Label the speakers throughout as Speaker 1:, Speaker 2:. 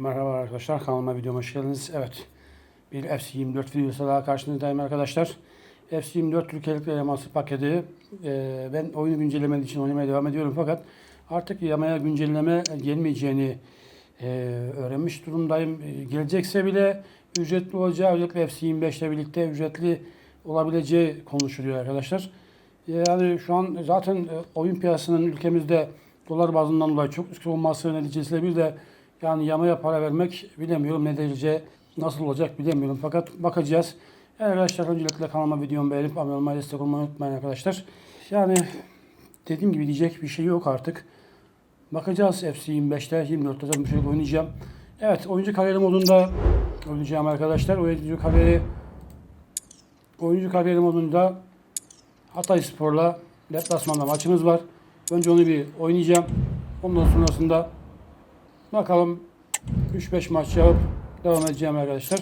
Speaker 1: Merhaba arkadaşlar kanalıma videoma hoş geldiniz. Evet bir FC24 videosu daha karşınızdayım arkadaşlar. FC24 Türkiye'lik eleması paketi. Ee, ben oyunu güncellemediği için oynamaya devam ediyorum fakat artık yamaya güncelleme gelmeyeceğini e, öğrenmiş durumdayım. E, gelecekse bile ücretli olacağı özellikle FC25 ile birlikte ücretli olabileceği konuşuluyor arkadaşlar. Yani şu an zaten e, oyun piyasasının ülkemizde dolar bazından dolayı çok yüksek olması neticesiyle bir de yani yamaya para vermek bilemiyorum ne derece nasıl olacak bilemiyorum. Fakat bakacağız. Evet arkadaşlar öncelikle kanalıma videomu beğenip abone olmayı destek olmayı unutmayın arkadaşlar. Yani dediğim gibi diyecek bir şey yok artık. Bakacağız FC 25'te 24'te zaten bir şey oynayacağım. Evet oyuncu kariyeri modunda oynayacağım arkadaşlar. Oyuncu kariyeri oyuncu kariyeri modunda Hatay Spor'la deplasmanda maçımız var. Önce onu bir oynayacağım. Ondan sonrasında bakalım 3-5 maç yapıp devam edeceğim arkadaşlar.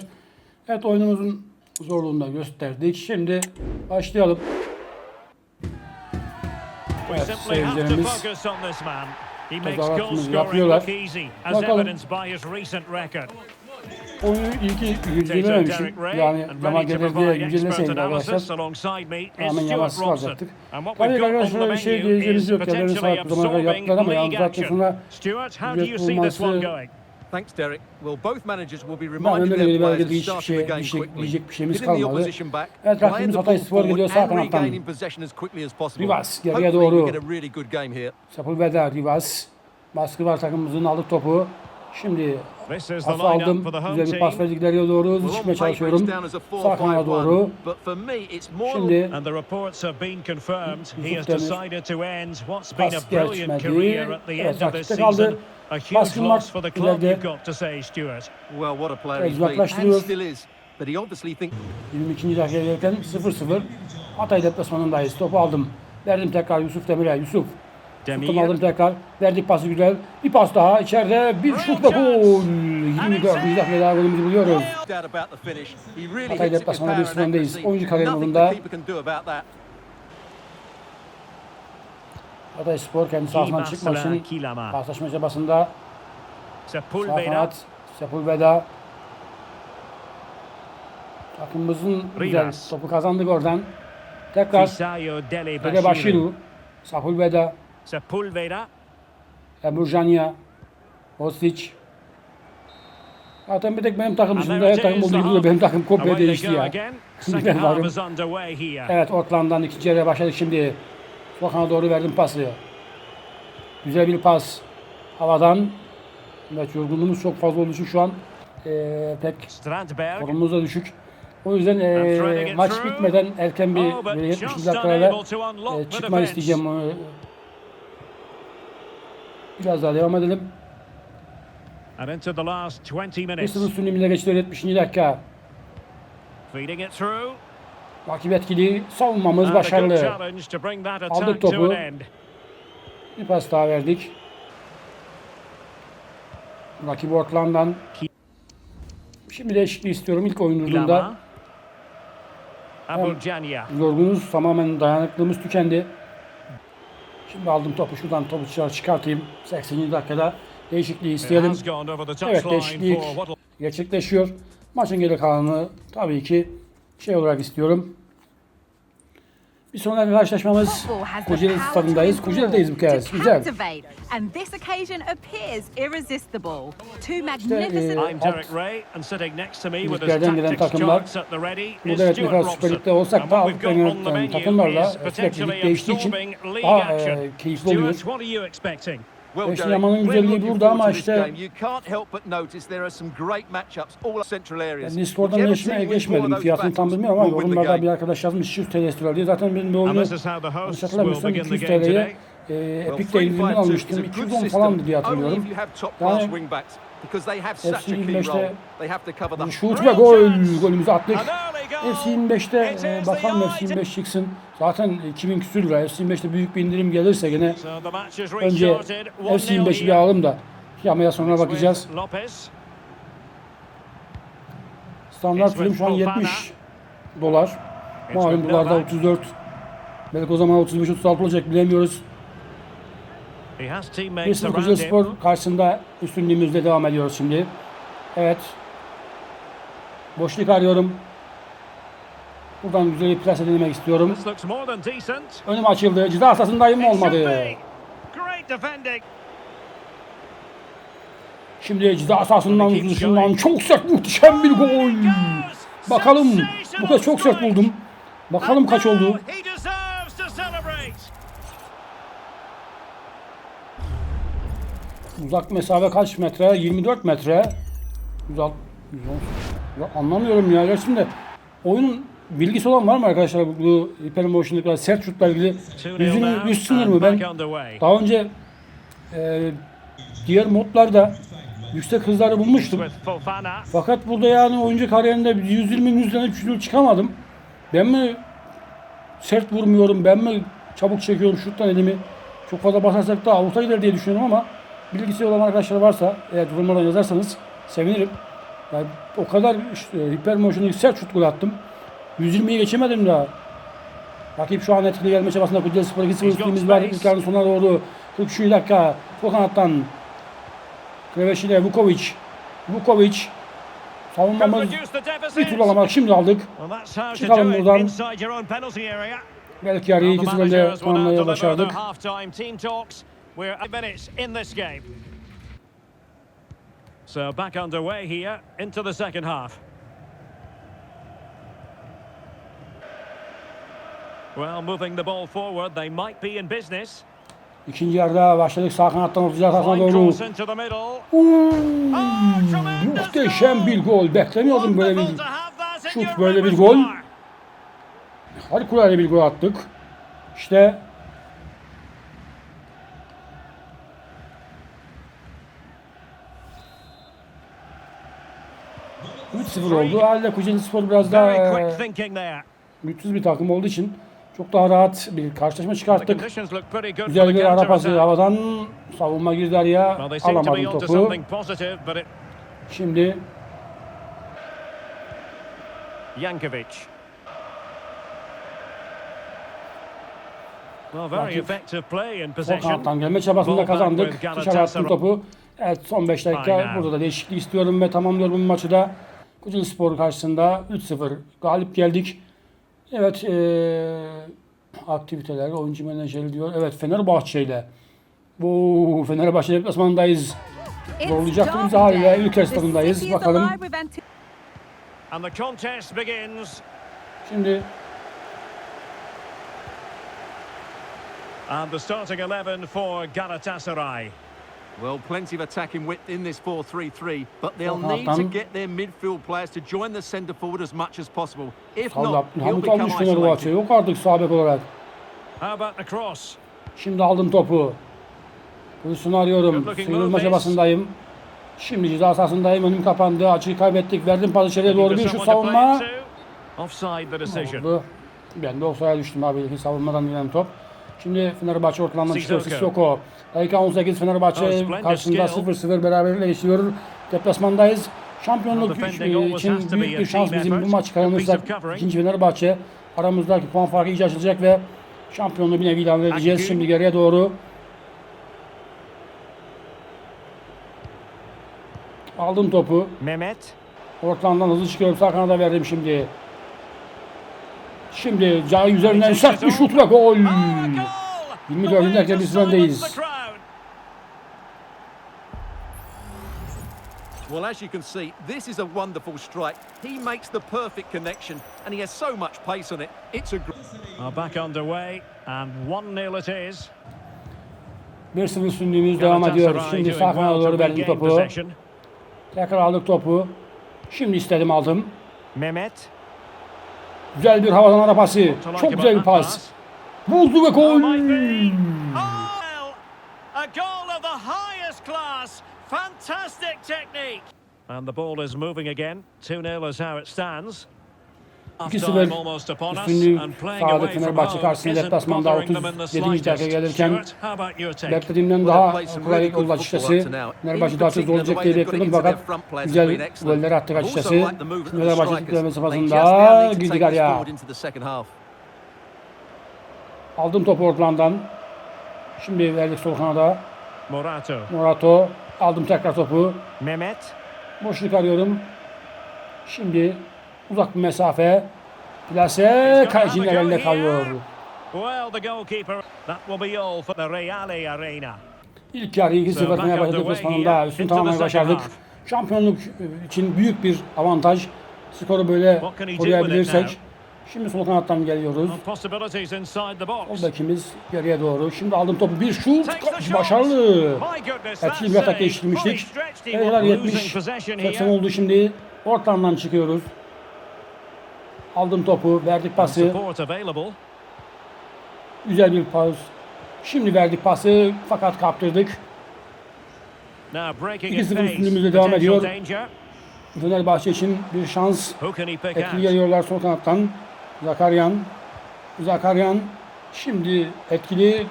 Speaker 1: Evet oyunumuzun zorluğunu da gösterdik. Şimdi başlayalım. Evet, seyircilerimiz tezahüratını yapıyorlar. Bakalım. Oyunu iyi ki güncellememişim. Yani zaman gelir diye güncelleseydim arkadaşlar.
Speaker 2: alongside me is
Speaker 1: Hemen
Speaker 2: Stuart
Speaker 1: yavaşsız
Speaker 2: Robson.
Speaker 1: alacaktık.
Speaker 2: And what
Speaker 1: Tabii arkadaşlar
Speaker 2: the
Speaker 1: bir şey diyeceğimiz yok. Zamana kadar
Speaker 2: absorbing
Speaker 1: yaptılar ama yalnız
Speaker 2: you
Speaker 1: ücret
Speaker 2: see this one
Speaker 1: bulması-
Speaker 2: going?
Speaker 3: Thanks, Derek. Well, both managers will be
Speaker 1: öyle
Speaker 3: their players
Speaker 1: belge
Speaker 3: of
Speaker 1: hiçbir
Speaker 3: starting
Speaker 1: şey,
Speaker 3: the game
Speaker 1: şey
Speaker 3: quickly,
Speaker 1: diyecek bir şeyimiz
Speaker 3: hitting the
Speaker 1: kalmadı.
Speaker 3: opposition back,
Speaker 1: Evet,
Speaker 3: playing
Speaker 1: rakibimiz
Speaker 3: the
Speaker 1: Hatay
Speaker 3: ball forward
Speaker 1: sağ
Speaker 3: and
Speaker 1: kanattan.
Speaker 3: regaining possession as quickly as possible.
Speaker 1: Rivas, geriye doğru.
Speaker 3: get a really good game here.
Speaker 1: Sepulveda, Rivas. Baskı var takımımızın aldık topu. Şimdi
Speaker 2: the
Speaker 1: pas aldım. Güzel bir pas
Speaker 2: team.
Speaker 1: verdik ileriye doğru.
Speaker 3: İt's
Speaker 1: çalışıyorum. Sağ kanada doğru.
Speaker 3: 4-5-1, but for me it's more
Speaker 1: Şimdi
Speaker 2: And the reports have been confirmed. He has
Speaker 1: Demir.
Speaker 2: decided to end what's been
Speaker 1: Pas
Speaker 2: a brilliant
Speaker 1: geçmedi.
Speaker 2: career at the
Speaker 1: Evet,
Speaker 2: end of this
Speaker 1: rakipte kaldı.
Speaker 2: season. A huge
Speaker 1: Baskın var
Speaker 2: loss for the club,
Speaker 1: ileride.
Speaker 2: you've got to say, Stuart.
Speaker 3: well, what a player
Speaker 1: Evet, uzaklaştırıyor.
Speaker 3: and still is. But he obviously thinks
Speaker 1: 22. dakikaya gelirken 0-0. Hatay deplasmanındayız. Topu aldım. Verdim tekrar Yusuf Demir'e. Yusuf. Yusuf'tan aldım tekrar. Verdik pası güzel. Bir pas daha. içeride bir şut ve gol. 24. dakikada daha golümüzü buluyoruz. Hatay deplasmanı
Speaker 3: power
Speaker 1: bir
Speaker 3: and
Speaker 1: sıfır öndeyiz.
Speaker 3: accuracy.
Speaker 1: Oyuncu kariyer
Speaker 3: Nothing
Speaker 1: modunda.
Speaker 3: the keeper can do about that.
Speaker 1: Hatay Spor kendi sahasından çıkmak
Speaker 2: Kibasla
Speaker 1: için
Speaker 2: Kilama.
Speaker 1: paslaşma çabasında
Speaker 2: Sepulveda.
Speaker 1: Sepulveda. Takımımızın güzel topu kazandık oradan. Tekrar
Speaker 2: Fisayo Dele
Speaker 1: Dele
Speaker 2: Bashiru.
Speaker 1: Bashiru. Sepulveda.
Speaker 2: Sepulveda.
Speaker 1: Emurjanya. Ostic. Zaten bir tek benim takım dışında her takım olduğu gibi benim takım komple değişti ya. Ben varım. Evet Ortland'dan ikinci yarıya başladık şimdi. Sokana doğru verdim pası. Güzel bir pas. Havadan. Evet yorgunluğumuz çok fazla olduğu için şu an eee pek formumuz da düşük. O yüzden
Speaker 2: it
Speaker 1: maç bitmeden erken bir
Speaker 2: Oh, but
Speaker 1: böyle 70
Speaker 2: just
Speaker 1: dakikalarda
Speaker 2: unable to unlock
Speaker 1: eee,
Speaker 2: the
Speaker 1: çıkmayı
Speaker 2: defence.
Speaker 1: isteyeceğim. Biraz daha devam edelim.
Speaker 2: And into the last 20 minutes.
Speaker 1: 1-0 Sünni'yle geçti 70. dakika.
Speaker 2: Feeding it through.
Speaker 1: Rakip etkili. Savunmamız başarılı. Aldık topu. Bir pas daha verdik. Rakip Ortland'dan. Şimdi değişikliği istiyorum. İlk oyun
Speaker 2: Lama.
Speaker 1: durduğunda
Speaker 2: Abujanya.
Speaker 1: yorgunuz tamamen dayanıklılığımız tükendi. Şimdi aldım topu şuradan topu dışarı çıkartayım. 80. dakikada değişikliği isteyelim. Evet değişiklik gerçekleşiyor. Maçın geri kalanını tabii ki şey olarak istiyorum. Bir sonraki karşılaşmamız
Speaker 4: Football has the
Speaker 1: Kocaeli
Speaker 4: power to
Speaker 1: stadındayız. Kocaeli'deyiz bu kez. Güzel.
Speaker 4: captivate, and this occasion appears irresistible. Two
Speaker 1: e,
Speaker 4: magnificent
Speaker 2: I'm Derek Ray and sitting next to me with his tactics
Speaker 1: takımlar.
Speaker 2: charts at the ready is Stuart Robson.
Speaker 1: Süper Lig'de olsak da
Speaker 2: what we've got
Speaker 1: Avrupa'nın
Speaker 2: on the menu
Speaker 1: takımlarla sürekli değiştiği için daha
Speaker 2: action.
Speaker 1: e, keyifli oluyor.
Speaker 2: Stuart, what are you expecting?
Speaker 3: Well,
Speaker 1: Yaman'ın güzelliği burada ama işte-. Ben Discord'dan
Speaker 3: one
Speaker 1: geçmedim. Fiyatını tam bilmiyorum ama yorumlarda bir arkadaş yazmış 200 TL istiyorlar diye. Zaten benim
Speaker 2: And
Speaker 1: oyunu hatırlamıyorsam
Speaker 2: begin the
Speaker 1: 200
Speaker 2: game
Speaker 1: TL'ye e, Epic'te indirimden
Speaker 3: 3-5-2 is
Speaker 1: almıştım.
Speaker 3: a good
Speaker 1: 210
Speaker 3: system,
Speaker 1: falandı diye hatırlıyorum. Yani-
Speaker 3: wing backs because they have such a
Speaker 1: FC
Speaker 3: key
Speaker 1: 25'te
Speaker 3: role. They have to cover the
Speaker 1: Şut ve gol. Golümüzü attık. FC 25'te
Speaker 2: It
Speaker 1: e, bakalım FC 25 çıksın. Zaten 2000 küsür lira. FC 25'te büyük bir indirim gelirse gene önce
Speaker 2: restarted. 1-0
Speaker 1: FC 25'i bir alalım da yamaya sonra bakacağız. Standart film şu an
Speaker 2: with
Speaker 1: 70 dolar. Malum dolarda
Speaker 2: Novak.
Speaker 1: 34. Belki o zaman 35-36 olacak bilemiyoruz.
Speaker 2: He has teammates
Speaker 1: Bir
Speaker 2: around
Speaker 1: Kocaeli
Speaker 2: him.
Speaker 1: Spor karşısında üstünlüğümüzle devam ediyoruz şimdi. Evet. Boşluk arıyorum. Buradan güzel bir plase denemek istiyorum. Önüm açıldı. Ceza sahasındayım olmadı. Şimdi ceza sahasından dışından çok sert muhteşem bir gol. Bakalım. Bu kez çok sert buldum. Bakalım kaç oldu. Uzak mesafe kaç metre? 24 metre. 106, 110. Ya anlamıyorum ya. Gerçekten de oyunun bilgisi olan var mı arkadaşlar bu, bu Hypermotion'da sert şutla ilgili?
Speaker 2: 2-0
Speaker 1: Yüzünün üst sınır mı? Ben daha önce e, diğer modlarda yüksek hızları bulmuştum. Fakat burada yani oyuncu kariyerinde 120'nin üzerine hiç yıl çıkamadım. Ben mi sert vurmuyorum, ben mi çabuk çekiyorum şuttan elimi. Çok fazla basarsak da avuta gider diye düşünüyorum ama bilgisi olan arkadaşlar varsa eğer yorumlardan yazarsanız sevinirim. Yani o kadar işte, hipermotion'u sert şut gol attım. 120'yi geçemedim daha. Rakip şu an etkili gelme çabasında Kudüs Spor 2-0 üstünlüğümüz var. İlk yarının sonuna doğru 43. dakika. Sol kanattan Kreveşile Vukovic. Vukovic.
Speaker 2: Can
Speaker 1: Savunmamız bir tur alamadık. Şimdi aldık. Çıkalım buradan. Belki yarıyı
Speaker 2: Well, the
Speaker 1: 2-0 önde
Speaker 2: managers will now
Speaker 1: tamamlamaya
Speaker 2: deliver
Speaker 1: başardık.
Speaker 2: We're eight minutes in this game. So back underway here into the second half. Well, moving the ball forward, they might be in business.
Speaker 1: İkinci yarıda başladık. Sağ kanattan 30 sahasına
Speaker 2: Fine
Speaker 1: doğru.
Speaker 2: Oh, tremendous
Speaker 1: muhteşem bir gol. Beklemiyordum böyle bir şut, böyle bir gol. harikulade bir gol attık. İşte ...3-0 oldu. Halde Kocaeli Spor biraz daha e, güçsüz bir takım olduğu için çok daha rahat bir karşılaşma çıkarttık. Güzel bir ara pası havadan savunma girdi araya.
Speaker 2: Onto
Speaker 1: topu. Şimdi
Speaker 2: in
Speaker 1: sol kanattan gelme çabasında kazandık. Dışarı attım topu. Evet son 5 dakika burada da değişiklik istiyorum ve tamamlıyorum bu maçı da. Kocaeli Spor karşısında 3-0 galip geldik. Evet eee, aktiviteler, oyuncu menajeri diyor. Evet Fenerbahçe ile. Bu Fenerbahçe deplasmanındayız.
Speaker 4: It's
Speaker 1: Zorlayacaktı bizi
Speaker 4: derby
Speaker 1: haliyle.
Speaker 4: city is
Speaker 1: Bakalım.
Speaker 4: alive with anti-
Speaker 2: And the contest begins.
Speaker 1: Şimdi
Speaker 2: And the starting 11 for Galatasaray.
Speaker 3: Well, plenty of attacking width in this 4-3-3, but they'll need to get their midfield players to join the centre forward as much as possible. If not, he'll become isolated.
Speaker 1: Yok artık sağ bek olarak.
Speaker 2: How about the cross?
Speaker 1: Şimdi aldım topu. Pozisyonu arıyorum. Sıyrılma çabasındayım. Şimdi ceza sahasındayım. Önüm kapandı. Açıyı kaybettik. Verdim pas içeriye doğru bir
Speaker 2: play
Speaker 1: savunma.
Speaker 2: it to. Offside the decision.
Speaker 1: Oldu. Ben de offside'a düştüm abi. Savunmadan gelen top. Şimdi Fenerbahçe ortalarından çıkıyor.
Speaker 2: Sissoko.
Speaker 1: Dakika 18 Fenerbahçe karşısında
Speaker 2: skill.
Speaker 1: 0-0 beraberliğiyle geçiyor. Deplasmandayız. Şampiyonluk
Speaker 2: always
Speaker 1: için büyük bir şans bizim bu maç kazanırsak. ikinci Fenerbahçe. Aramızdaki puan farkı iyice açılacak ve şampiyonluğu bir nevi ilan edeceğiz. Şimdi geriye doğru. Aldım topu.
Speaker 2: Mehmet.
Speaker 1: Ortalarından hızlı çıkıyorum. Sağ kanada verdim şimdi. Şimdi Cahil üzerinden sert bir şut ve gol.
Speaker 2: Oh, a goal!
Speaker 1: 24.
Speaker 2: The way
Speaker 1: dakika biz öndeyiz.
Speaker 3: Well, as you can see, this is a wonderful strike. He makes the perfect connection, and he has so much pace on it. It's a
Speaker 2: Are back underway, and 1-0 it is.
Speaker 1: 1-0 üstünlüğümüz devam ediyor. Şimdi sağ
Speaker 2: to
Speaker 1: doğru verdim topu. Tekrar aldık topu. Şimdi istedim aldım.
Speaker 2: Mehmet.
Speaker 1: Güzel bir havadan ara pası. Çok güzel bir pas. Vurdu ve gol.
Speaker 2: And the ball is moving again. 2-0 is how it stands. Half
Speaker 1: 2-0
Speaker 2: time almost upon us
Speaker 1: üstünlüğü
Speaker 2: and playing
Speaker 1: sağladı Fenerbahçe karşısında deplasmanda
Speaker 2: bothering them in the
Speaker 1: 37. dakika gelirken beklediğimden daha kolay oldu açıkçası. Fenerbahçe daha çok olacak diye bekliyordum fakat güzel goller attık açıkçası. Fenerbahçe
Speaker 3: now
Speaker 1: safhasında girdik araya. Aldım topu ortalarından. Şimdi verdik sol kanada.
Speaker 2: Morato.
Speaker 1: Morato. Aldım tekrar topu.
Speaker 2: Mehmet.
Speaker 1: Boşluk arıyorum. Şimdi uzak bir mesafe. Plase kalecinin elinde kalıyor. İlk yarıyı 2-0 Fenerbahçe deplasmanında üstün tamamlamayı başardık. Şampiyonluk için büyük bir avantaj. Skoru böyle koruyabilirsek. Şimdi sol kanattan geliyoruz. Bekimiz geriye doğru. Şimdi aldım topu. Bir şut. Başarılı. Etkili bir atak değiştirmiştik.
Speaker 2: Was
Speaker 1: 70.
Speaker 2: losing possession
Speaker 1: 80
Speaker 2: here.
Speaker 1: oldu şimdi. Ortamdan çıkıyoruz. Aldım topu. Verdik pası. Güzel bir pas. Şimdi verdik pası fakat kaptırdık.
Speaker 2: Now breaking
Speaker 1: 2-0
Speaker 2: at pace.
Speaker 1: üstünlüğümüzde devam ediyor. Fenerbahçe için bir şans. Etkili geliyorlar sol kanattan. Zakaryan. Zakaryan. Şimdi etkili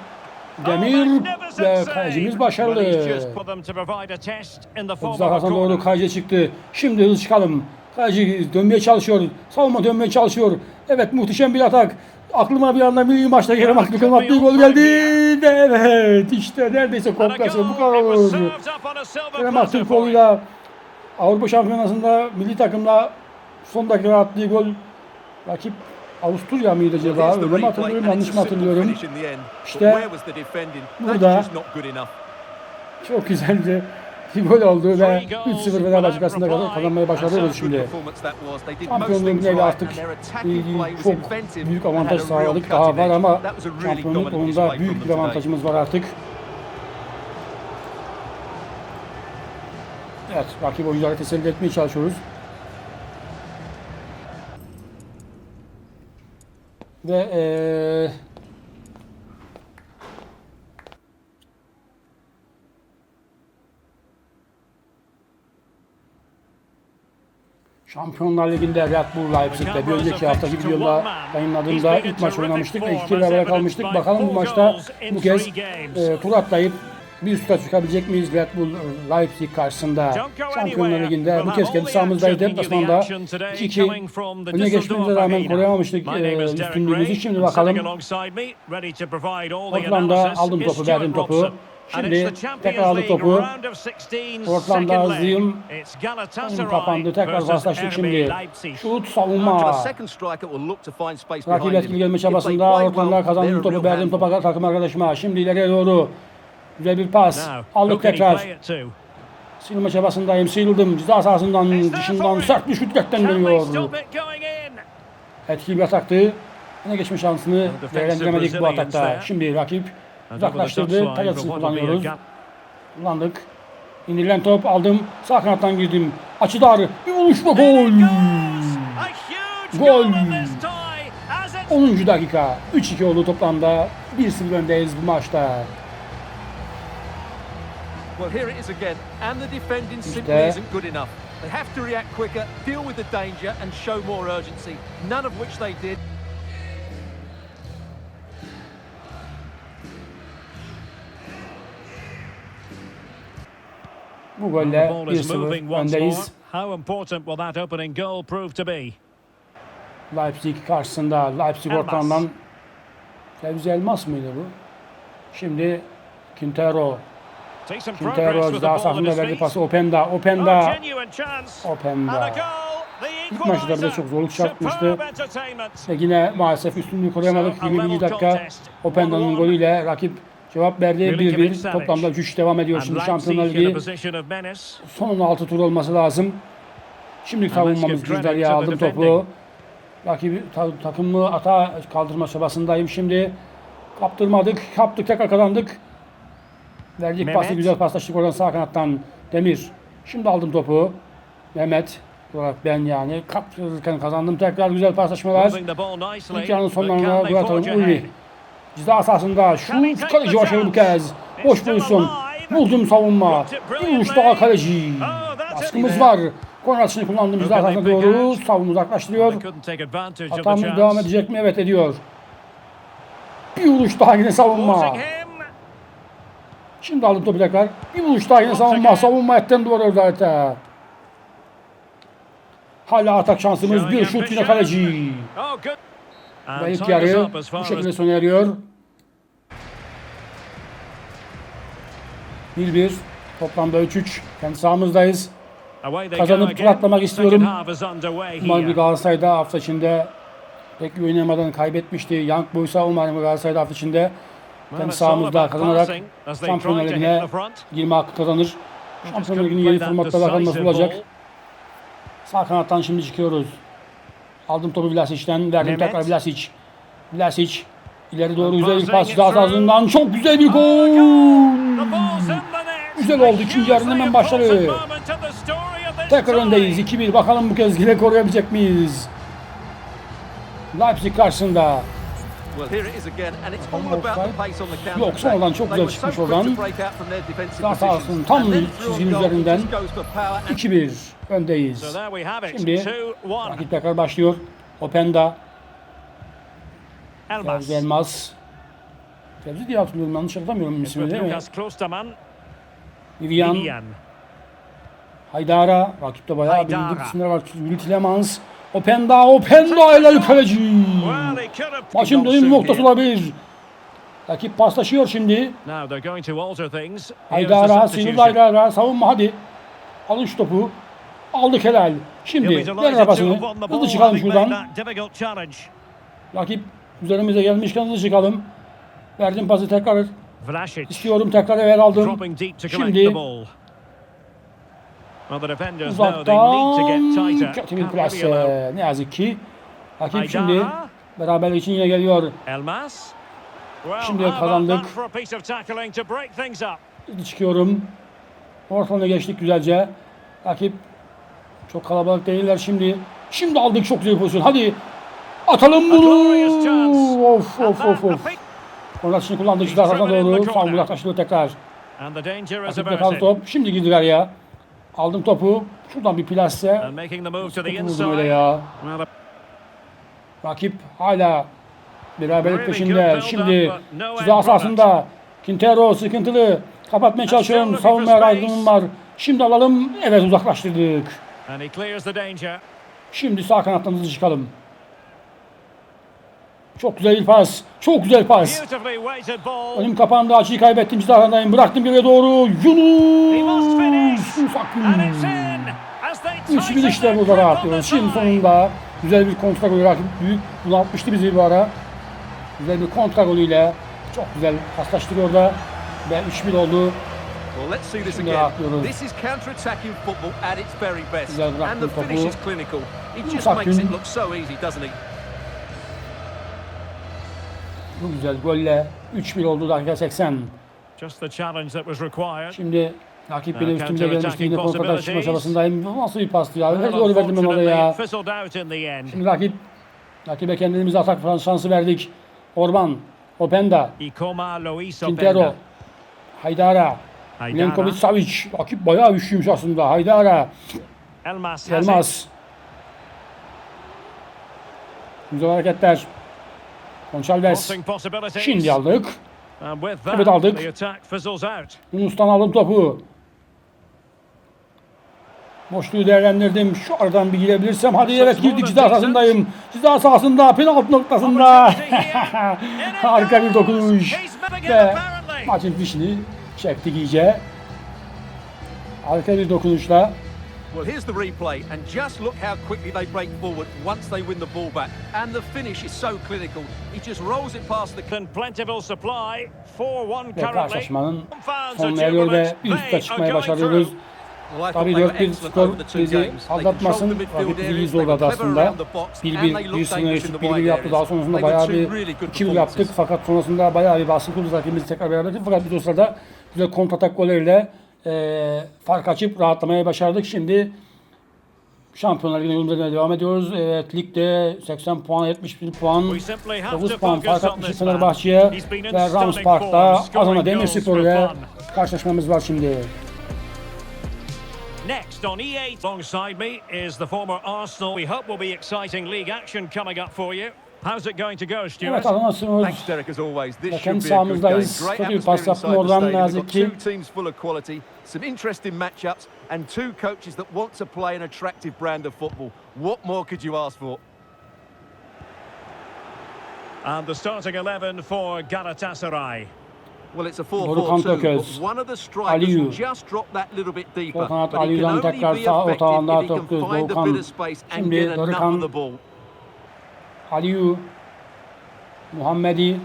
Speaker 2: Oh,
Speaker 1: Demir
Speaker 2: magnificent
Speaker 1: ve kalecimiz başarılı. Hasan doğru kaleci çıktı. Şimdi hızlı çıkalım. Kaleci dönmeye çalışıyor. Savunma dönmeye çalışıyor. Evet muhteşem bir atak. Aklıma bir anda milli maçta Kerem Aktürk'ün attığı gol geldi. Ve Evet işte neredeyse komplesi bu kadar
Speaker 2: silver
Speaker 1: Kerem
Speaker 2: platter
Speaker 1: Aktürk
Speaker 2: for him.
Speaker 1: golüyle Avrupa Şampiyonası'nda milli takımla son dakikada attığı gol rakip Avusturya mıydı
Speaker 3: the
Speaker 1: Öyle mi hatırlıyorum yanlış mı hatırlıyorum? İşte burada-. Çok güzeldi. Bir gol oldu ve
Speaker 2: Three goals
Speaker 1: 3-0 Fenerbahçe karşısında kazanmayı
Speaker 3: Good
Speaker 1: şimdi. Şampiyonluğun
Speaker 3: right,
Speaker 1: artık çok büyük avantaj sağladık. Daha var ama şampiyonluk
Speaker 3: display
Speaker 1: büyük bir avantajımız var artık. Evet, rakip oyuncuları teselli etmeye çalışıyoruz. Ve eee Şampiyonlar Ligi'nde Red Bull Leipzig'te bir önceki haftaki videomda yayınladığımda ilk maç oynamıştık ve 2 beraber kalmıştık. Bakalım bu maçta bu kez e, tur atlayıp bir üstte çıkabilecek miyiz Red Bull Leipzig karşısında? Şampiyonlar Ligi'nde bu kez kendi sahamızdaydı. Deplasmanda 2-2 öne geçmemize rağmen koruyamamıştık e, üstünlüğümüzü. Şimdi bakalım
Speaker 2: Portland'da aldım topu, verdim topu. Şimdi tekrar aldık topu.
Speaker 1: Portland'da hızlıyım. Oyun kapandı. Tekrar paslaştık şimdi. Şut savunma. Rakip etkili gelme çabasında
Speaker 3: play
Speaker 1: ortamda
Speaker 3: well,
Speaker 1: kazandım
Speaker 3: they're a
Speaker 1: topu verdim topa takım arkadaşıma. Şimdi ileriye doğru. Güzel bir pas. Aldık tekrar. Silme çabasındayım. Sıyrıldım. Ceza sahasından dışından sert bir şut gökten dönüyor. Etkili bir ataktı. Öne geçme şansını değerlendiremedik bu atakta. Şimdi rakip uzaklaştırdı. Tagasını kullanıyoruz. Kullandık. İndirilen top aldım. Sağ kanattan girdim. Açı dar. Bir ve gol. Gol. 10. dakika. 3-2 oldu toplamda. 1-0 öndeyiz bu maçta.
Speaker 3: Well, here it is again, and the defending simply
Speaker 1: İşte.
Speaker 3: isn't good enough. They have to react quicker, deal with the danger, and show more urgency. None of which they did.
Speaker 1: Bu golle
Speaker 2: The ball is
Speaker 1: 1-0
Speaker 2: moving once more.
Speaker 1: öndeyiz.
Speaker 2: How important will that opening goal prove to be?
Speaker 1: Leipzig karşısında Leipzig ortamdan Fevzi Elmas mıydı bu? Şimdi Quintero. Quintero sahasında
Speaker 2: his
Speaker 1: verdi pası Openda. Openda. Openda. İlk maçta
Speaker 2: equaliser.
Speaker 1: çok zorluk çarpmıştı. Ve yine maalesef üstünlüğü koruyamadık.
Speaker 2: So, a
Speaker 1: 21.
Speaker 2: level
Speaker 1: dakika. Openda'nın golüyle rakip cevap verdi.
Speaker 2: Milinkovic
Speaker 1: 1-1.
Speaker 2: Savic.
Speaker 1: Toplamda 3 devam ediyor şimdi Şampiyonlar Ligi. Son 6 tur olması lazım. Şimdi savunmamız
Speaker 2: the
Speaker 1: aldım topu. Rakibi ta, takımı ata kaldırma çabasındayım şimdi. Kaptırmadık. Kaptık tekrar kazandık. Verdik
Speaker 2: Mehmet.
Speaker 1: pası güzel paslaştık oradan sağ kanattan Demir. Şimdi aldım topu. Mehmet olarak ben yani kaptırırken kazandım tekrar güzel paslaşmalar. İlk yarının sonlarına
Speaker 2: ahead?
Speaker 1: Ulvi. Ceza sahasında şut kaleci başarılı bu kez. Boş pozisyon. Buldum savunma. Bir vuruş daha kaleci. Baskımız var. Korner atışını kullandım ceza sahasına doğru. Savunma uzaklaştırıyor. Hatamız devam edecek mi? Evet ediyor. Bir vuruş daha yine savunma. Şimdi aldım topu tekrar. Bir vuruş daha yine savunma. Savunma etten duvar orada harita. Hala atak şansımız. Bir şut yine kaleci. Ve ilk yarı bu şekilde sona eriyor. 1-1. Toplamda 3-3. Kendi sahamızdayız. Kazanıp tur atlamak istiyorum. Umarım
Speaker 2: here.
Speaker 1: Galatasaray'da hafta içinde pek iyi oynayamadan kaybetmişti. Young Boys'a umarım Galatasaray'da hafta içinde
Speaker 2: all
Speaker 1: sahamızda kazanarak Şampiyonlar Ligi'ne girme hakkı kazanır. Şampiyonlar Ligi'nin yeni formatta bakalım nasıl olacak. Sağ kanattan şimdi çıkıyoruz. Aldım topu Vlasic'ten. Verdim
Speaker 2: Mehmet.
Speaker 1: tekrar Vlasic. Vlasic. İleri doğru güzel bir pas. Daha sağından çok güzel bir gol. Güzel oldu. İkinci yarının hemen
Speaker 2: this
Speaker 1: Tekrar öndeyiz. 2-1. Bakalım bu kez yine koruyabilecek miyiz? Leipzig karşısında.
Speaker 3: Well, here it is again, and it's all
Speaker 1: Ama
Speaker 3: about the
Speaker 1: offside.
Speaker 3: pace on the counter.
Speaker 1: Yok, sonradan çok
Speaker 3: They
Speaker 1: güzel
Speaker 3: were so
Speaker 1: çıkmış
Speaker 3: quick
Speaker 1: oradan.
Speaker 3: to break out from their defensive
Speaker 1: Sağ
Speaker 3: positions.
Speaker 1: sahasının tam çizginin üzerinden.
Speaker 3: just goes for power and
Speaker 1: 2-1 öndeyiz.
Speaker 2: So there we have it.
Speaker 1: Şimdi
Speaker 2: 2-1.
Speaker 1: rakip tekrar başlıyor. Openda,
Speaker 2: Elmas.
Speaker 1: Elmas. Fevzi diye hatırlıyorum yanlış hatırlamıyorum
Speaker 2: It's
Speaker 1: ismini değil mi? Vivian. Haydara. Rakipte bayağı
Speaker 2: Haydara.
Speaker 1: bilindik isimler var. Yuri Tilemans. Openda, Openda ile kaleci. Maçın dönüm noktası olabilir. Rakip paslaşıyor şimdi.
Speaker 2: Substitution.
Speaker 1: sıyrıldı Haydara. Savunma hadi. Alın şu topu. Aldık helal. Şimdi ver arabasını. Hızlı çıkalım şuradan. Rakip üzerimize gelmişken hızlı çıkalım. Verdim pası tekrar istiyorum. Tekrar evvel aldım. Şimdi
Speaker 2: the ball. Well, the defenders know they need to get
Speaker 1: uzaktan kötü bir plase. Ne yazık ki. Rakip şimdi beraberlik için yine geliyor.
Speaker 2: Elmas.
Speaker 1: Şimdi kazandık. çıkıyorum. Ortalarına geçtik güzelce. Rakip çok kalabalık değiller şimdi. Şimdi aldık çok güzel pozisyon. Hadi atalım bunu. Of of of of. Korner için
Speaker 2: in the
Speaker 1: doğru. Savunma uzaklaştırdı tekrar. Kaldı
Speaker 2: averted.
Speaker 1: top. Şimdi girdi araya. Aldım topu. Şuradan bir plase. Vurdum öyle ya.
Speaker 2: The
Speaker 1: Rakip hala beraberlik peşinde. Şimdi ceza sahasında Quintero sıkıntılı. Kapatmaya çalışıyorum. Savunmaya yardımım var. Şimdi alalım. Evet uzaklaştırdık. Şimdi sağ kanattan hızlı çıkalım. Çok güzel bir pas. Çok güzel pas. Önüm kapandı. Açıyı kaybettim. Ceza sahasındayım. Bıraktım geriye doğru. Yunus.
Speaker 2: finish.
Speaker 1: Yunus Üç bir işte burada rahatlıyoruz. Şimdi sonunda güzel bir kontra golü rakip büyük bunaltmıştı bizi bu ara. Güzel bir kontra golüyle çok güzel paslaştık orada ve 3-1 oldu.
Speaker 3: Well, let's see this again. This is counter-attacking football at its very best. And the finish is clinical. He just makes it look so easy, doesn't he?
Speaker 1: Bu güzel golle 3-1 oldu dakika 80.
Speaker 2: Just the challenge that was required.
Speaker 1: Şimdi rakip benim üstümde gelmişti yine kontra çıkma çabasındayım. Nasıl bir pastı ya?
Speaker 2: Well,
Speaker 1: doğru verdim ben oraya. Şimdi rakip rakibe kendimize atak şansı verdik. Orban, Openda, Quintero. Haydara. Milenkovic Savic. Rakip bayağı güçlüymüş aslında. Haydara,
Speaker 2: Elmas
Speaker 1: Elmas. Güzel hareketler. Gonçalves. Şimdi aldık. Evet, aldık. Yunus'tan aldım topu. Boşluğu değerlendirdim. Şu aradan bir girebilirsem. Hadi evet girdik. Ceza sahasındayım. Ceza sahasında. Penaltı noktasında. Harika bir dokunuş. Ve maçın fişini çektik iyice. Harika bir dokunuşla.
Speaker 3: Well, here's the replay, and just look how quickly they break forward once they win the ball back. And the finish is so clinical. He just rolls it past the
Speaker 2: And plentiful supply. 4-1
Speaker 1: Ve
Speaker 2: currently.
Speaker 1: karşılaşmanın sonuna
Speaker 2: They
Speaker 1: çıkmaya
Speaker 2: are going
Speaker 1: başarıyoruz. Tabii
Speaker 3: they were
Speaker 1: 4-1
Speaker 3: excellent
Speaker 1: skor bizi aldatmasın. Rakip bizi iyi zorladı aslında.
Speaker 3: around the box, and
Speaker 1: 1-1,
Speaker 3: they looked
Speaker 1: 1-0
Speaker 3: dangerous in
Speaker 1: eşit
Speaker 3: the
Speaker 1: 1-1
Speaker 3: wide
Speaker 1: yaptı. Daha sonrasında bayağı bir
Speaker 3: two really good
Speaker 1: 2-1 yaptık. Fakat sonrasında bayağı bir baskı kurdu rakibimizi tekrar beraber ettik. Fakat biz o sırada güzel kontratak golleriyle e, fark açıp rahatlamaya başardık. Şimdi Şampiyonlar Ligi'ne yolumuza devam ediyoruz. Evet ligde 80 puan, 71 puan.
Speaker 2: We simply have
Speaker 1: 9
Speaker 2: to
Speaker 1: puan fark atmıştı. Fenerbahçe'ye ve Rams Park'ta Adana Demirspor ile karşılaşmamız var şimdi.
Speaker 2: Next on E8 alongside me is the former Arsenal. We hope will be exciting league action coming up for you. How's it going to go, Stuart?
Speaker 1: Evet Adana Spor
Speaker 3: Thanks, Derek, as always. This
Speaker 1: Ve
Speaker 3: should be a good game.
Speaker 1: sahamızdayız. Bir
Speaker 3: atmosphere
Speaker 1: pas yaptım oradan ne yazık ki.
Speaker 3: two teams full of quality, some interesting matchups, and two coaches that want to play an attractive brand of football. What more could you ask for?
Speaker 2: And the starting 11 for Galatasaray.
Speaker 3: Well, it's a
Speaker 1: Dorukhan
Speaker 3: 4-4-2, but one of the strikers
Speaker 1: Aliyu.
Speaker 3: just drop that little bit deeper. But he can only be effective if he can find a bit of space and get enough of the ball.
Speaker 1: Aliyu, Muhammedi,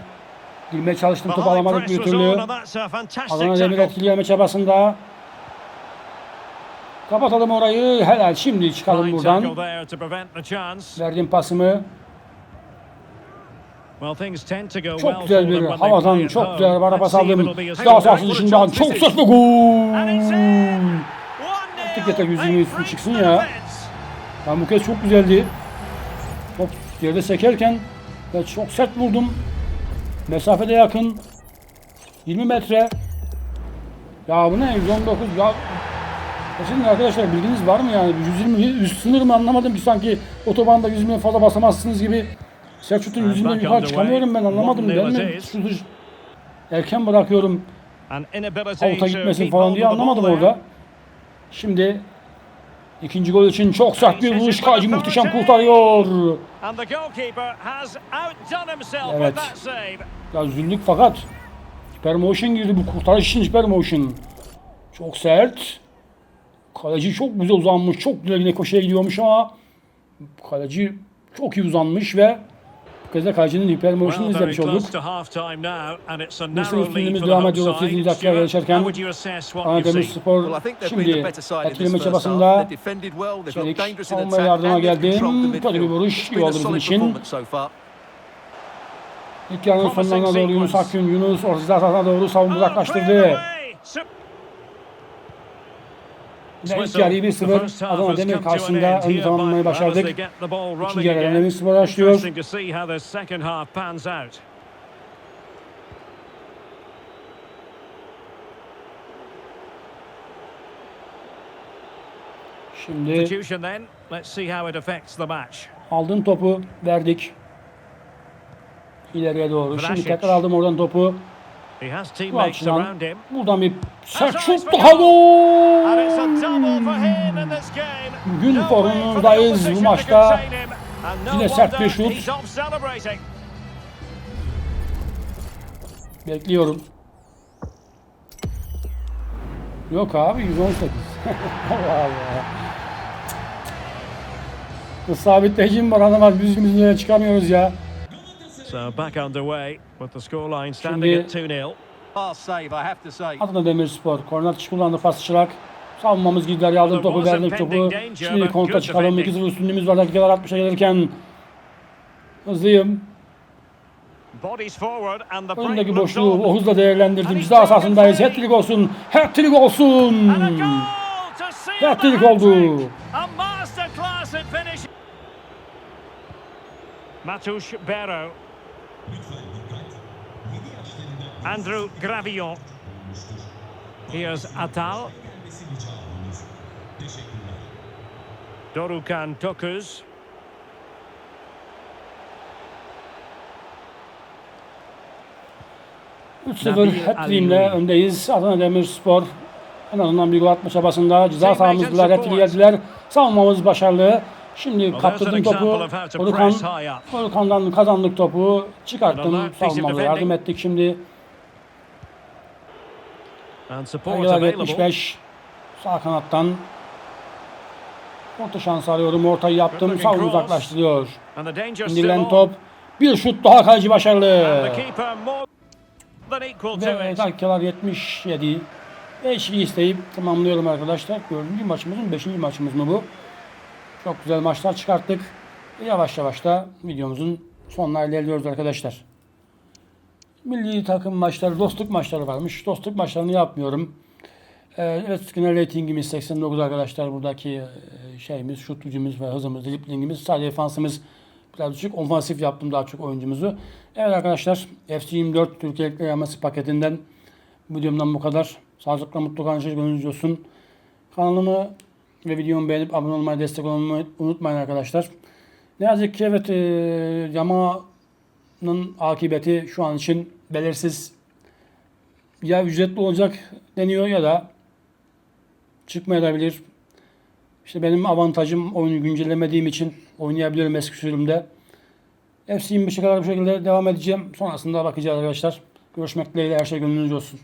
Speaker 1: girmeye çalıştım
Speaker 2: The
Speaker 1: top
Speaker 2: high
Speaker 1: alamadık bir türlü. Adana Demir
Speaker 2: tackle.
Speaker 1: etkileyeme çabasında. Kapatalım orayı. Helal. Şimdi çıkalım buradan. Verdim pasımı. Çok güzel bir havadan çok güzel
Speaker 2: Let's
Speaker 1: pas aldım. Daha sahası dışından çok sert bir gol.
Speaker 2: And it's in. 1-0.
Speaker 1: Artık yeter yüzünü
Speaker 2: A
Speaker 1: üstü
Speaker 2: break
Speaker 1: çıksın ya. Ben bu kez çok güzeldi. Top yerde sekerken ve çok sert vurdum. Mesafede yakın. 20 metre. Ya bu ne? 119 ya. Sizin arkadaşlar bilginiz var mı yani? 120 üst sınır mı anlamadım ki sanki otobanda 100 bin fazla basamazsınız gibi. Selçuk'un 120'den
Speaker 2: back
Speaker 1: yukarı çıkamıyorum ben anlamadım değil mi? Erken bırakıyorum avuta
Speaker 2: to
Speaker 1: gitmesin falan diye anlamadım orada. Şimdi ikinci gol için çok sert bir vuruş. Kaycı muhteşem kurtarıyor. Evet. Ya üzüldük fakat Hypermotion girdi bu kurtarış için Hypermotion. Çok sert. Kaleci çok güzel uzanmış. Çok güzel yine koşuya gidiyormuş ama kaleci çok iyi uzanmış ve bu kez de kalecinin Hypermotion'ını
Speaker 2: Well, very
Speaker 1: izlemiş olduk.
Speaker 2: lead
Speaker 1: üstünlüğümüz devam ediyor. 38.
Speaker 2: side.
Speaker 1: dakikaya
Speaker 2: Stuart,
Speaker 1: geçerken
Speaker 2: how would you assess what
Speaker 1: Ana
Speaker 2: you've seen?
Speaker 1: Demirspor
Speaker 3: Well, I think they've been the
Speaker 1: şimdi etkileme çabasında Çelik
Speaker 3: attack
Speaker 1: yardıma
Speaker 3: the
Speaker 1: Kötü bir vuruş, iyi oldu bizim için. ilk yarının sonlarına doğru Yunus. Akgün, Yunus orta sahasına doğru savunma
Speaker 2: Oh,
Speaker 1: uzaklaştırdı. Ve ilk
Speaker 2: The
Speaker 1: 1-0
Speaker 2: first half
Speaker 1: Adana Demir karşısında
Speaker 2: here,
Speaker 1: tamamlamayı başardık. İkinci yarı
Speaker 2: again,
Speaker 1: Enemir başlıyor. Şimdi aldın topu verdik. İleriye doğru. Şimdi tekrar aldım oradan topu. Bu açıdan
Speaker 2: around him.
Speaker 1: buradan bir sert şut daha gol.
Speaker 2: the
Speaker 1: formundayız bu maçta. Yine sert bir şut. Bekliyorum. Yok abi 118. Allah Allah. Kız sabitleyicim var hanım biz yüzümüzden çıkamıyoruz ya.
Speaker 2: So back underway with the scoreline standing at 2-0.
Speaker 3: Fast save, I have to say.
Speaker 1: Adana Demirspor. Korner atış kullandı pasçırak. Savunmamız gider aldım topu verdim topu. Şimdi kontra çıkalım. 2-0 üstünlüğümüz var dakikalar 60'a gelirken. Hızlıyım.
Speaker 2: Bodies forward and the break
Speaker 1: Önündeki
Speaker 2: looks
Speaker 1: boşluğu
Speaker 2: on.
Speaker 1: o hızla değerlendirdim. Ceza sahasındayız. Hat-trick olsun. Hat-trick olsun. Hat-trick oldu.
Speaker 2: Matouche Bero. Andrew Gravillon. Here's Atal. Dorukan Tokuz.
Speaker 1: Üç 0
Speaker 2: Nabil
Speaker 1: hat-trick'imle
Speaker 2: Aliyu.
Speaker 1: öndeyiz. Adana Demirspor en azından bir gol atma çabasında ceza sahamızdılar,
Speaker 2: support.
Speaker 1: geldiler. Savunmamız başarılı. Şimdi kaptırdım topu. Orukan. Orukan'dan kazandık topu. Çıkarttım. Savunmamıza yardım ettik şimdi.
Speaker 2: Available.
Speaker 1: 75. Sağ kanattan. Orta şans arıyorum. Ortayı yaptım.
Speaker 2: Cross.
Speaker 1: uzaklaştırıyor. İndirilen top. Bir şut daha kaleci başarılı. Ve dakikalar 77. Beşli isteyip tamamlıyorum arkadaşlar. Dördüncü maçımızın beşinci maçımız mı bu? Çok güzel maçlar çıkarttık. Yavaş yavaş da videomuzun sonuna ilerliyoruz arkadaşlar. Milli takım maçları, dostluk maçları varmış. Dostluk maçlarını yapmıyorum. Ee, evet yine reytingimiz 89 arkadaşlar. Buradaki e, şeyimiz, şut gücümüz ve hızımız, driplingimiz. Sadece defansımız biraz düşük. Ofansif yaptım daha çok oyuncumuzu. Evet arkadaşlar FC24 Türkiye Ligleri Yaması paketinden videomdan bu kadar. Sağlıcakla mutlu kalın, gönlünüz olsun. Kanalımı ve videomu beğenip abone olmayı, destek olmayı unutmayın arkadaşlar. Ne yazık ki evet e, Yama'nın akıbeti şu an için belirsiz. Ya ücretli olacak deniyor ya da çıkmayabilir. İşte benim avantajım oyunu güncellemediğim için oynayabiliyorum eski sürümde. FC25'e kadar bu şekilde devam edeceğim. Sonrasında bakacağız arkadaşlar. Görüşmek dileğiyle her şey gönlünüzce olsun.